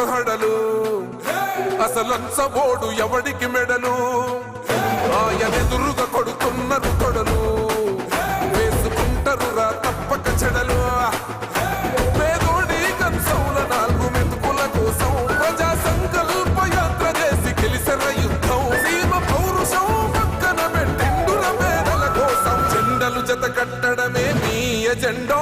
హడలు. అసలంచబోడు ఎవడికి మెడలు? ఆయనెదురుగా కొడుతున్నారు కొడలు వేసుకుంటారు రా తప్పక చెడలు. పేదోడి కంచౌల నాలుగు మెతుకుల కోసం ప్రజా సంకల్ప యాత్ర చేసి గెలిసిన యుద్ధం. సీమ పౌరుషం పక్కన పెట్టిండుల కోసం. జెండలు జత కట్టడమే మీ ఎజెండా.